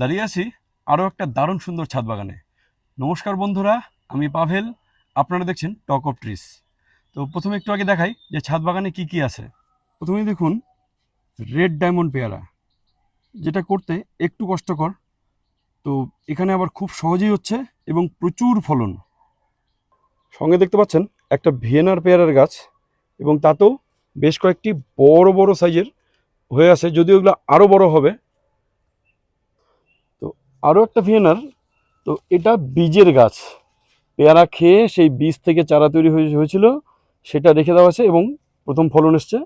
দাঁড়িয়ে আছি আরও একটা দারুণ সুন্দর ছাদ বাগানে। নমস্কার বন্ধুরা, আমি পাভেল, আপনারা দেখছেন টক অফ ট্রিস তো প্রথমে একটু আগে দেখাই যে ছাদ বাগানে কি কি আছে। প্রথমেই দেখুন রেড ডায়মন্ড পেয়ারা, যেটা করতে একটু কষ্টকর। তো এখানে আবার খুব সহজেই হচ্ছে এবং প্রচুর ফলন। সঙ্গে দেখতে পাচ্ছেন একটা ভিয়েনার পেয়ারার গাছ এবং তাতেও বেশ কয়েকটি বড় বড় সাইজের হয়ে আছে, যদিও এগুলো আরও বড় হবে। আরও একটা ভিয়েনার তো এটা বীজের গাছ। পেয়ারা খেয়ে সেই বীজ থেকে চারা তৈরি হয়ে- হয়েছিল, সেটা রেখে দেওয়া আছে এবং প্রথম ফলন এসছে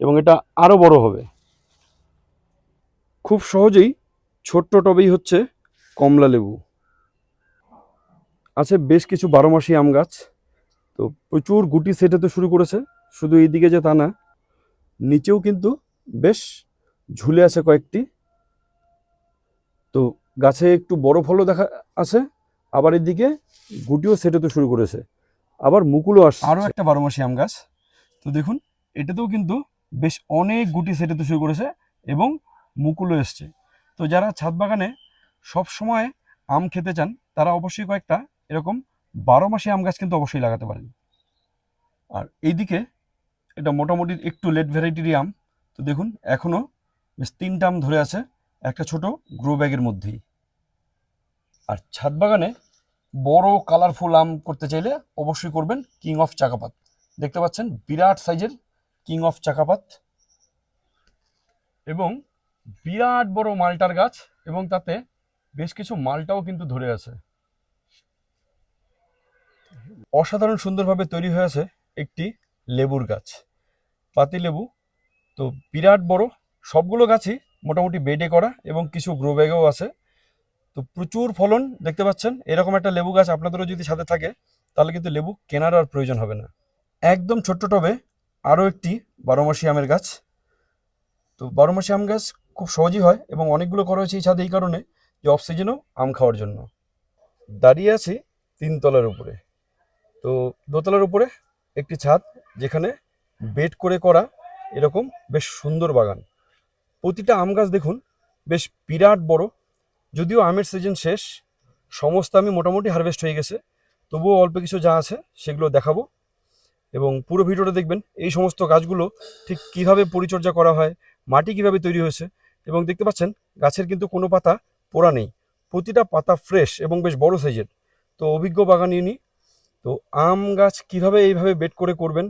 এবং এটা আরও বড় হবে। খুব সহজেই ছোট্ট টবেই হচ্ছে কমলা লেবু। আছে বেশ কিছু বারো মাসি আম গাছ, তো প্রচুর গুটি সেটে তো শুরু করেছে, শুধু এইদিকে যে তা না, নিচেও কিন্তু বেশ ঝুলে আছে কয়েকটি। তো গাছে একটু বড় ফলও দেখা আছে, আবার এদিকে গুটিও সেটে তো শুরু করেছে। আবার মুকুলও আসছে। আরও একটা বারো মাসি আম গাছ। তো দেখুন, এটাতেও কিন্তু বেশ অনেক গুটি সেটে তো শুরু করেছে এবং মুকুলও এসছে। তো যারা ছাদ বাগানে সব সময় আম খেতে চান, তারা অবশ্যই কয়েকটা এরকম বারো মাসি আম গাছ কিন্তু অবশ্যই লাগাতে পারেন। আর এইদিকে এটা মোটামুটি একটু লেট ভ্যারাইটিরই আম। তো দেখুন, এখনও বেশ তিনটা আম ধরে আছে, একটা ছোট গ্রো ব্যাগের মধ্যেই। আর ছাদ বাগানে বড় কালারফুল আম করতে চাইলে অবশ্যই করবেন কিং অফ চাকাপাত দেখতে পাচ্ছেন, বিরাট সাইজের কিং অফ চাকাপাত এবং বিরাট বড় মালটার গাছ এবং তাতে বেশ কিছু মালটাও কিন্তু ধরে আছে। অসাধারণ সুন্দরভাবে তৈরি হয়েছে একটি লেবুর গাছ। পাতি লেবু, তো বিরাট বড়, সবগুলো গাছই মোটামুটি বেডে করা এবং কিছু গ্রো ব্যাগেও আছে। তো প্রচুর ফলন দেখতে পাচ্ছেন। এরকম একটা লেবু গাছ আপনাদেরও যদি সাথে থাকে, তাহলে কিন্তু লেবু কেনার আর প্রয়োজন হবে না। একদম ছোট্ট টবে আরও একটি বারোমাসি আমের গাছ। তো বারোমাসি আম গাছ খুব সহজই হয় এবং অনেকগুলো করা হয়েছে এই ছাদে এই কারণে যে অফ সিজনেও আম খাওয়ার জন্য। দাঁড়িয়ে আছি তিনতলার উপরে। তো দোতলার উপরে একটি ছাদ যেখানে বেড করে করা এরকম বেশ সুন্দর বাগান। প্রতিটা আম গাছ দেখুন, বেশ বিরাট বড় যদিও আমের সিজন শেষ, সমস্ত আমি মোটামুটি হারভেস্ট হয়ে গেছে, তবুও অল্প কিছু যা আছে সেগুলো দেখাবো। এবং পুরো ভিডিওটা দেখবেন, এই সমস্ত গাছগুলো ঠিক কীভাবে পরিচর্যা করা হয়, মাটি কীভাবে তৈরি হয়েছে, এবং দেখতে পাচ্ছেন, গাছের কিন্তু কোনো পাতা পোড়া নেই। প্রতিটা পাতা ফ্রেশ এবং বেশ বড় সাইজের তো অভিজ্ঞ বাগানিনী তো আম গাছ কীভাবে এইভাবে বেড করে করবেন,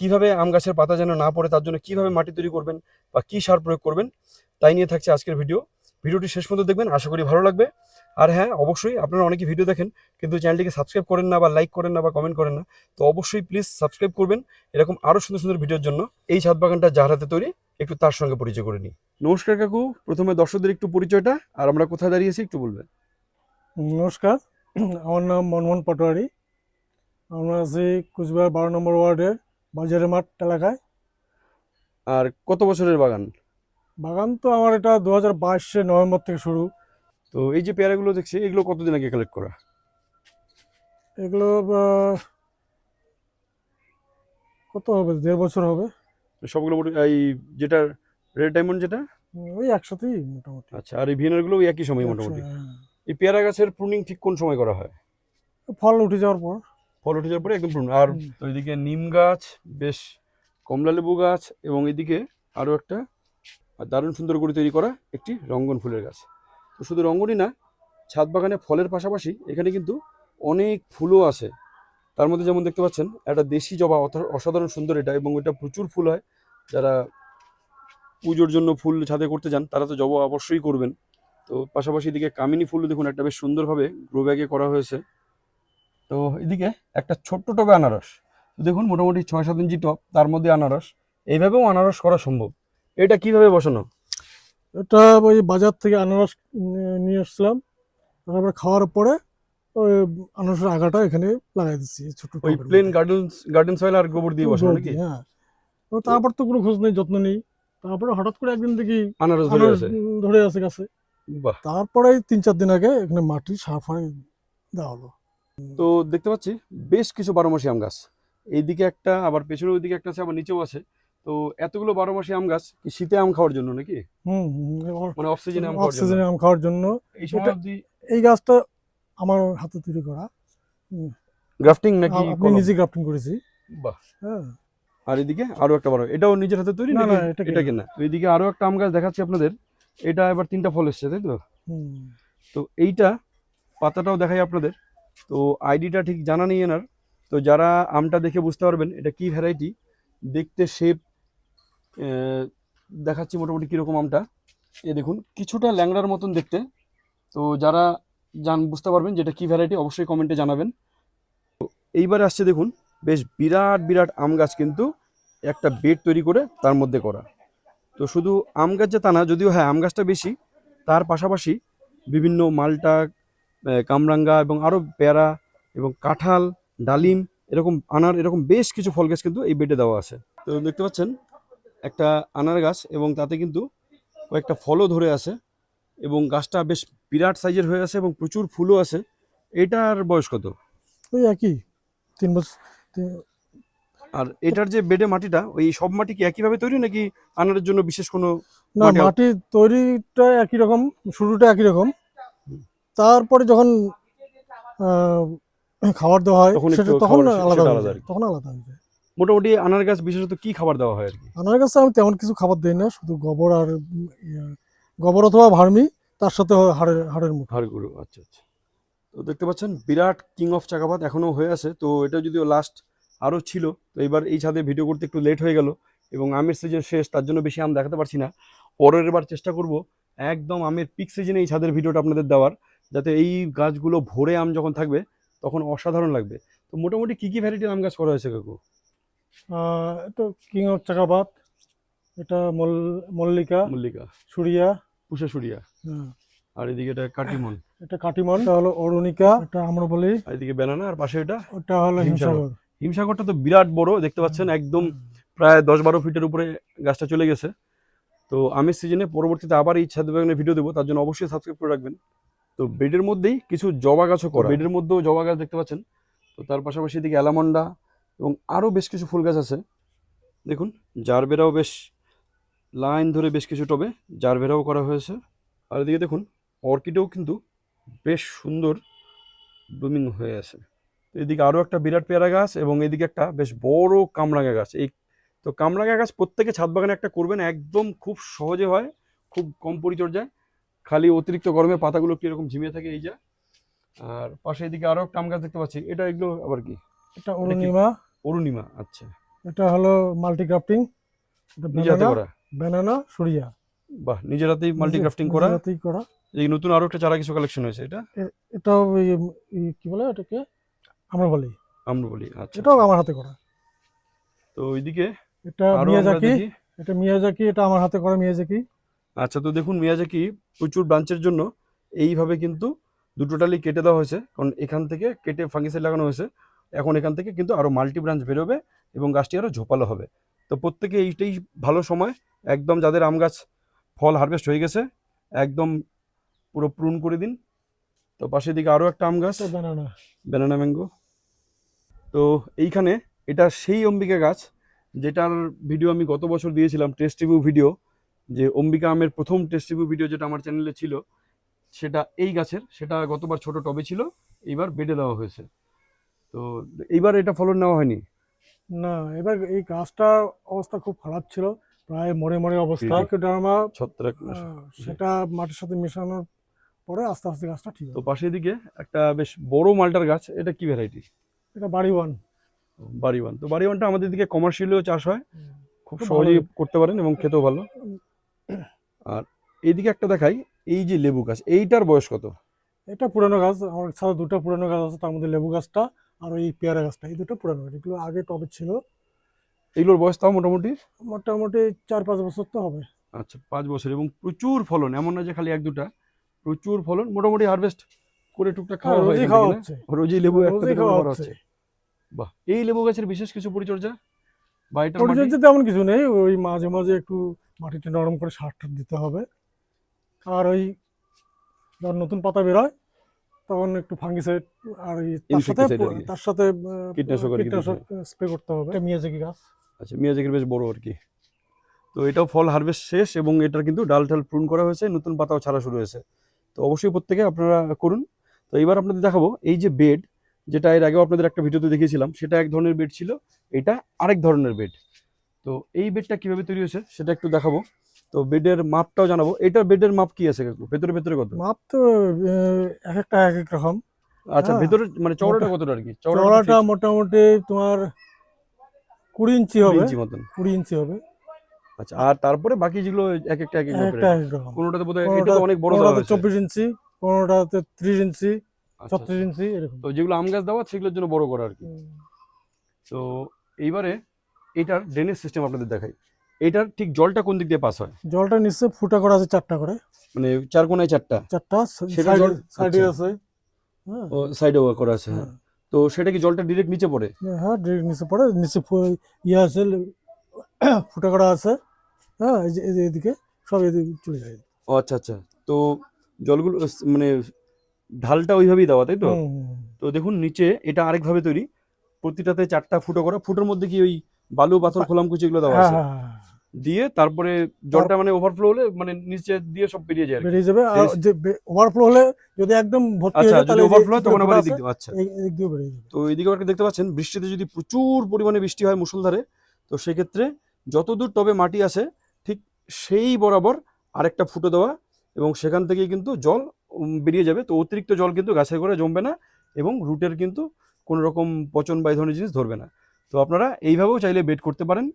কীভাবে আম গাছের পাতা যেন না পড়ে, তার জন্য কীভাবে মাটি তৈরি করবেন বা কী সার প্রয়োগ করবেন, তাই নিয়ে থাকছে আজকের ভিডিও ভিডিওটি শেষ পর্যন্ত দেখবেন আশা করি ভালো লাগবে। আর হ্যাঁ অবশ্যই আপনারা অনেকে ভিডিও দেখেন কিন্তু চ্যানেলটিকে সাবস্ক্রাইব করেন না বা লাইক করেন না বা কমেন্ট করেন না তো অবশ্যই প্লিজ সাবস্ক্রাইব করবেন এরকম আরও সুন্দর সুন্দর ভিডিওর জন্য। এই ছাদ বাগানটা যার হাতে তৈরি একটু তার সঙ্গে পরিচয় করে নিই। নমস্কার কাকু প্রথমে দর্শকদের একটু পরিচয়টা আর আমরা কোথায় দাঁড়িয়েছি একটু বলবেন। নমস্কার আমার নাম মনমোহন পাটোয়ারি। আমরা আছি কুচবিহার বারো নম্বর ওয়ার্ডের বাজারে মাঠ এলাকায়। আর কত বছরের বাগান? বাগান তো আমার এটা দু হাজার বাইশে নভেম্বর থেকে শুরু। তো এই যে পেয়ারাগুলো দেখছি এগুলো কতদিন আগে কালেক্ট করা? এগুলো কত হবে? দেড় বছর হবে। সবগুলো এই যেটা রেড ডায়মন্ড যেটা? ওই একসাথেই মোটামুটি। আচ্ছা আর এই ভিয়েনারগুলো ওই একই সময় মোটামুটি? হ্যাঁ। এই পেয়ারা গাছের প্রুনিং ঠিক কোন সময় করা হয়? ফল উঠে যাওয়ার পর। ফল উঠে যাওয়ার পরে একদম প্রুন আর এদিকে নিম গাছ বেশ কমলা লেবু গাছ এবং এদিকে আরও একটা দারুণ সুন্দর করে তৈরি করা একটি রঙ্গন ফুলের গাছ। তো শুধু রঙ্গনই না, ছাদ বাগানে ফলের পাশাপাশি এখানে কিন্তু অনেক ফুলও আছে। তার মধ্যে যেমন দেখতে পাচ্ছেন, একটা দেশি জবা অসাধারণ সুন্দর এটা এবং এটা প্রচুর ফুল হয়। যারা পুজোর জন্য ফুল ছাদে করতে যান, তারা তো জবা অবশ্যই করবেন। তো পাশাপাশি এদিকে কামিনী ফুল দেখুন, একটা বেশ সুন্দরভাবে গ্রো ব্যাগে করা হয়েছে। তো এদিকে একটা ছোট্ট টবে আনারস। দেখুন, মোটামুটি ছয় সাত ইঞ্চি টপ তার মধ্যে আনারস। এইভাবেও আনারস করা সম্ভব। এটা কীভাবে বসানো? এটা ওই বাজার থেকে আনারস নিয়ে- এসছিলাম তারপরে খাওয়ার পরে ওই আনারসের আগাটা এখানে লাগাই দিচ্ছি ছোট ওই প্লেন। গার্ডেন গার্ডেন সয়েল আর গোবর দিয়ে বসানো নাকি? হ্যাঁ। তো তারপর তো কোনো খোঁজ নেই যত্ন নেই। তারপরে হঠাৎ করে একদিন দেখি আনারস ধরে আছে। ধরে আছে গাছে। তারপরে তিন চার দিন আগে এখানে মাটি সার ফার দেওয়া হলো। তো দেখতে পাচ্ছি বেশ কিছু বারোমাসি আম গাছ। এইদিকে একটা আবার পেছনের ওইদিকে একটা আছে আবার নিচেও আছে। তো এতগুলো বারো মাসি আম গাছ কি শীতে আম খাওয়ার জন্য নাকি? হুম মানে অফ সিজনে আম অক্সিজেন আম খাওয়ার জন্য। এই সময় এই গাছটা আমার হাতে তৈরি করা। গ্রাফটিং নাকি আমি নিজে গ্রাফটিং করেছি। বাহ। হ্যাঁ। আর এদিকে আরও একটা বড় এটাও নিজের হাতে তৈরি না, না, এটা কেনা। তো এদিকে আরও একটা আম গাছ দেখাচ্ছি আপনাদের। এটা এবার তিনটা ফল এসছে তাই তো? হুম। তো এইটা পাতাটাও দেখাই আপনাদের। তো আইডিটা ঠিক জানা নেই এনার। তো যারা আমটা দেখে বুঝতে পারবেন এটা কি ভ্যারাইটি দেখতে শেপ দেখাচ্ছি মোটামুটি কীরকম আমটা। এ দেখুন, কিছুটা ল্যাংড়ার মতন দেখতে। তো যারা জান, বুঝতে পারবেন যেটা কি ভ্যারাইটি অবশ্যই কমেন্টে জানাবেন। এইবার আসছে দেখুন, বেশ বিরাট বিরাট আম গাছ কিন্তু একটা বেড তৈরি করে তার মধ্যে করা। তো শুধু আম গাছ যে তা না, যদিও হ্যাঁ আম গাছটা বেশি, তার পাশাপাশি বিভিন্ন মালটা কামরাঙ্গা এবং আরও পেয়ারা এবং কাঁঠাল, ডালিম, এরকম আনার, এরকম বেশ কিছু ফল গাছ কিন্তু এই বেডে দেওয়া আছে। তো দেখতে পাচ্ছেন একটা আনার গাছ এবং তাতে কিন্তু কয়েকটা ফলও ধরে আছে এবং গাছটা বেশ বিরাট সাইজের হয়ে আছে এবং প্রচুর ফুলও আছে। এটার বয়স কত? ওই একই তিন বছর আর এটার যে বেডে মাটিটা ওই সব মাটি কি একইভাবে তৈরি নাকি আনারের জন্য বিশেষ কোনো না মাটি- তৈরিটা একই রকম শুরুটা একই রকম। তারপরে যখন খাবার দেওয়া হয় তখন আলাদা। তখন আলাদা হয়ে যায়। মোটামুটি আনার গাছ বিশেষত কি খাবার দেওয়া হয় আর কি? আনার কাছে আমি তেমন কিছু খাবার দিই না শুধু গোবর আর গোবর অথবা ভার্মি তার সাথে হাড়ের হাড়ের মুঠো। হাড়গুলো আচ্ছা আচ্ছা। তো দেখতে পাচ্ছেন বিরাট কিং অফ চাকাপাত এখনও হয়ে আছে। তো এটা যদিও লাস্ট আরও ছিল তো এবার এই ছাদে ভিডিও করতে একটু লেট হয়ে গেল এবং আমের সিজন শেষ তার জন্য বেশি আম দেখাতে পারছি না। পরের বার চেষ্টা করব একদম আমের পিক সিজনে এই ছাদের ভিডিওটা আপনাদের দেওয়ার যাতে এই গাছগুলো ভরে আম যখন থাকবে তখন অসাধারণ লাগবে। তো মোটামুটি কী কী ভ্যারাইটির আম গাছ করা হয়েছে কাকু? আহ, এটা কিং অফ চাকাপাত এটা মল- মল্লিকা মল্লিকা। সুরিয়া। পুষা সুরিয়া। হ্যাঁ, আর এদিকে এটা কাটিমন। এটা কাটিমন এটা হলো অরুণিকা এটা আমরা বলি এদিকে ব্যানানা আর পাশে এটা ওটা হলো হিমসাগর। হিমসাগর। হিমসাগরটা তো বিরাট বড় দেখতে পাচ্ছেন একদম প্রায় দশ বারো ফিটের উপরে গাছটা চলে গেছে। তো আমের সিজনে পরবর্তীতে আবার এই ছাদ বাগানের ভিডিও দেবো তার জন্য অবশ্যই সাবস্ক্রাইব করে রাখবেন। তো বেডের মধ্যেই কিছু জবা গাছও করা। বেডের মধ্যেও জবা গাছ দেখতে পাচ্ছেন। তো তার পাশাপাশি এদিকে অ্যালামন্ডা এবং আরও বেশ কিছু ফুল গাছ আছে। দেখুন, জারবেরাও বেশ লাইন ধরে বেশ কিছু টবে জারবেরাও করা হয়েছে। আর এদিকে দেখুন, অর্কিডেও কিন্তু বেশ সুন্দর ব্লুমিং হয়ে আছে। তো এদিকে আরও একটা বিরাট পেয়ারা গাছ এবং এদিকে একটা বেশ বড় কামরাঙা গাছ। এই তো কামরাঙা গাছ প্রত্যেকে ছাদ বাগানে একটা করবেন, একদম খুব সহজে হয়, খুব কম পরিচর্যায়। খালি অতিরিক্ত গরমে পাতাগুলো কীরকম ঝিমিয়ে থাকে, এই যা। আর পাশে এদিকে আরও একটা আম গাছ দেখতে পাচ্ছি, এটা এগুলো আবার কি? এটা অরুণিমা। অরুণিমা আচ্ছা। এটা হলো মাল্টি ক্রাফটিং এটা নিজে করা? ব্যানানা সুরিয়া। বাহ নিজের হাতেই মাল্টি ক্রাফটিং করা? নিজের হাতেই করা। এই নতুন আরও একটা চারা কিছু কালেকশন হয়েছে এটা? এটাও কি বলে এটাকে আমরা বলি আমরা বলি আচ্ছা। এটাও আমার হাতে করা। তো ওইদিকে এটা মিয়াজাকি এটা মিয়াজাকি এটা আমার হাতে করা মিয়াজাকি। আচ্ছা তো দেখুন মিয়াজাকি প্রচুর ব্রাঞ্চের জন্য এইভাবে কিন্তু দুটো ডালি কেটে দেওয়া হয়েছে কারণ এখান থেকে কেটে ফাঙ্গিসাইড লাগানো হয়েছে। এখন এখান থেকে কিন্তু আরও মাল্টি ব্রাঞ্চ বেরোবে এবং গাছটি আরও ঝোপালো হবে। তো প্রত্যেকে এইটাই ভালো সময়। একদম যাদের আম গাছ ফল হারভেস্ট হয়ে গেছে একদম পুরো প্রুন করে দিন। তো পাশের দিকে আরও একটা আম গাছ ব্যানানা ব্যানানা ম্যাঙ্গো তো এইখানে এটা সেই অম্বিকা গাছ যেটার ভিডিও আমি গত বছর দিয়েছিলাম টেস্ট রিভিউ ভিডিও যে অম্বিকা আমের প্রথম টেস্ট রিভিউ ভিডিও যেটা আমার চ্যানেলে ছিল সেটা এই গাছের সেটা গতবার ছোট টবে ছিল এইবার বেডে দেওয়া হয়েছে। তো এইবার এটা ফলন নেওয়া হয়নি? না এবার এই গাছটা অবস্থা খুব খারাপ ছিল। প্রায় মরে মরে অবস্থা। ডার্মা ছত্রাক সেটা মাটির সাথে মেশানোর পরে আস্তে আস্তে গাছটা ঠিক তো পাশের দিকে একটা বেশ বড় মালটার গাছ এটা কি ভ্যারাইটি এটা বাড়ি ওয়ান বাড়িওয়ান তো বাড়িওয়ানটা আমাদের দিকে কমার্শিয়ালিও চাষ হয়। খুব সহজেই করতে পারেন এবং খেতেও ভালো। আর এইদিকে একটা দেখাই এই যে লেবু গাছ এইটার বয়স কত? এটা পুরানো গাছ আমার সাথে দুটো পুরানো গাছ আছে তার মধ্যে লেবু গাছটা আর ওই পেয়ারা গাছটা এই দুটো পুরানো গাছ এগুলো আগে টবে ছিল। এগুলোর বয়স তাও মোটামুটি? মোটামুটি চার পাঁচ বছর তো হবে। আচ্ছা পাঁচ বছর এবং প্রচুর ফলন এমন না যে খালি এক দুটা প্রচুর ফলন মোটামুটি হারভেস্ট করে টুকটাক খাওয়া হয় হ্যাঁ, রোজই খাওয়া হচ্ছে। রোজই লেবু একটা খাওয়া হচ্ছে। বাহ এই লেবু গাছের বিশেষ কিছু পরিচর্যা? বা মাটি- পরিচর্যা তেমন কিছু নেই ওই মাঝে মাঝে একটু মাটিটা নরম করে সার দিতে হবে। আর ওই যখন নতুন পাতা বেরোয় তখন একটু ফাঙ্গিসাইড আর তার সাথে। তার সাথে কীটনাশক আর কীটনাশক স্প্রে করতে হবে। এটা মিয়াজাকি গাছ। আচ্ছা মিয়াজাকির বেশ বড় আর কি। তো এটাও ফল হারভেস্ট শেষ এবং এটার কিন্তু ডাল টাল প্রুন করা হয়েছে নতুন পাতাও ছাড়া শুরু হয়েছে। তো অবশ্যই প্রত্যেকে আপনারা করুন। তো এবার আপনাদের দেখাবো এই যে বেড যেটা এর আগেও আপনাদের একটা ভিডিওতে দেখিয়েছিলাম সেটা এক ধরনের বেড ছিল এটা আরেক ধরনের বেড তো এই বেডটা কীভাবে তৈরি হয়েছে সেটা একটু দেখাবো। তো বেডের মাপটাও জানাব। এটার বেডের মাপ কি আছে কাকু? ভেতরে ভেতরে কত? মাপ তো এক একটা এক এক রকম। আচ্ছা হ্যাঁ। ভেতরে মানে চওড়াটা কতটা আর কি? চওড়াটা মোটামুটি তোমার কুড়ি ইঞ্চি হবে। ইঞ্চি মতন। কুড়ি ইঞ্চি হবে। আচ্ছা আর তারপরে বাকি যেগুলো এক একটা এক এক রকম। কোনোটাতে বোধহয় এটা তো অনেক বড় দেওয়া কোনোটাতে চব্বিশ ইঞ্চি কোনোটাতে ত্রিশ ইঞ্চি আচ্ছা, ছত্রিশ ইঞ্চি এরকম। তো যেগুলো আম গাছ দেওয়া সেগুলোর জন্য বড় করা আর কি। তো এইবারে এটার ড্রেনেজ সিস্টেম আপনাদের দেখাই। এটার ঠিক জলটা কোন দিক দিয়ে পাস হয়? জলটা নিশ্চয় ফুটা করা আছে চারটা করে। মানে চার কোনায় চারটা? চারটা সেটা সাইডে জল- সাইডে আচ্ছা। আছে। হ্যাঁ। ও সাইডে করা আছে হ্যাঁ। তো সেটা কি জলটা ডিরেক্ট নিচে পড়ে? হ্যাঁ ডিরেক্ট নিচে পড়ে। নিচে ইয়ে আছে ফুটা করা আছে। হ্যাঁ এদিকে সব এদিকে চলে যায়। ও আচ্ছা আচ্ছা। তো জলগুলো মানে ঢালটা ওইভাবেই দেওয়া তাই তো? তো দেখুন নিচে এটা আরেকভাবে তৈরি। প্রতিটাতে চারটা ফুটো করা। ফুটোর মধ্যে কি ওই বালু পাথর খোলাম কুচি এগুলো দেওয়া হ্যাঁ আছে? হ্যাঁ হ্যাঁ, দিয়ে তারপরে জলটা মানে ওভারফ্লো হলে মানে নিচে দিয়ে সব বেরিয়ে যায়। বেরিয়ে যাবে। আর যে ওভারফ্লো হলে যদি একদম ভর্তি হয়ে আচ্ছা যায় তাহলে ওভারফ্লো তখন আবার এদিক দিয়ে আচ্ছা। এদিক দিয়ে বেরিয়ে যাবে। তো এদিকে আবার দেখতে পাচ্ছেন বৃষ্টিতে যদি প্রচুর পরিমাণে বৃষ্টি হয় মুষলধারে তো সেক্ষেত্রে যতদূর টবে মাটি আছে ঠিক সেই বরাবর আরেকটা ফুটো দেওয়া এবং সেখান থেকেই কিন্তু জল বেরিয়ে যাবে। তো অতিরিক্ত জল কিন্তু গাছের করে জমবে না এবং রুটের কিন্তু কোনো রকম পচন বা এই ধরনের জিনিস ধরবে না। তো আপনারা এইভাবেও চাইলে বেড করতে পারেন।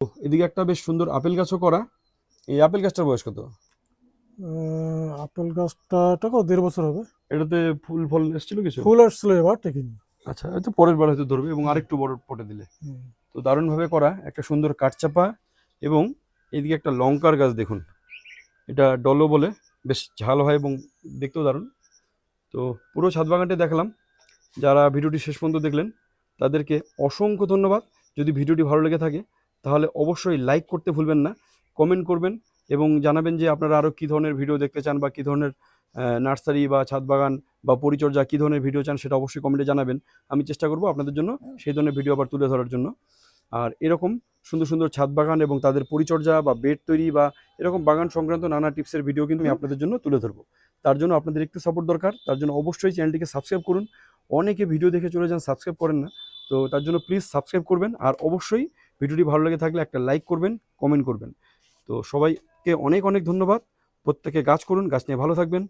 এদিকে একটা বেশ সুন্দর আপেল গাছও করা। এই আপেল গাছটার বয়স কত? আপেল গাছটা এটা কত দেড় বছর হবে। এটাতে ফুল ফল এসেছিল কিছু? ফুল আসছিল এবার টেকিনি আচ্ছা হয়তো পরের বার হয়তো ধরবে এবং আরেকটু বড় পটে দিলে। তো দারুণভাবে করা একটা সুন্দর কাঠচাপা এবং এদিকে একটা লঙ্কার গাছ দেখুন। এটা ডলো বলে বেশ ঝাল হয় এবং দেখতেও দারুণ। তো পুরো ছাদ বাগানটি দেখলাম। যারা ভিডিওটি শেষ পর্যন্ত দেখলেন তাদেরকে অসংখ্য ধন্যবাদ। যদি ভিডিওটি ভালো লেগে থাকে তাহলে অবশ্যই লাইক করতে ভুলবেন না কমেন্ট করবেন এবং জানাবেন যে আপনারা আরও কী ধরনের ভিডিও দেখতে চান বা কী ধরনের নার্সারি বা ছাদ বাগান বা পরিচর্যা কী ধরনের ভিডিও চান সেটা অবশ্যই কমেন্টে জানাবেন। আমি চেষ্টা করব আপনাদের জন্য সেই ধরনের ভিডিও আবার তুলে ধরার জন্য। আর এরকম সুন্দর সুন্দর ছাদ বাগান এবং তাদের পরিচর্যা বা বেড তৈরি বা এরকম বাগান সংক্রান্ত নানা টিপসের ভিডিও কিন্তু আমি আপনাদের জন্য তুলে ধরবো। তার জন্য আপনাদের একটু সাপোর্ট দরকার, তার জন্য অবশ্যই চ্যানেলটিকে সাবস্ক্রাইব করুন। অনেকে ভিডিও দেখে চলে যান সাবস্ক্রাইব করেন না। তো তার জন্য প্লিজ সাবস্ক্রাইব করবেন। আর অবশ্যই ভিডিওটি ভালো লেগে থাকলে একটা লাইক করবেন কমেন্ট করবেন। তো সবাইকে অনেক অনেক ধন্যবাদ। প্রত্যেকে গাছ করুন, গাছ নিয়ে ভালো থাকবেন।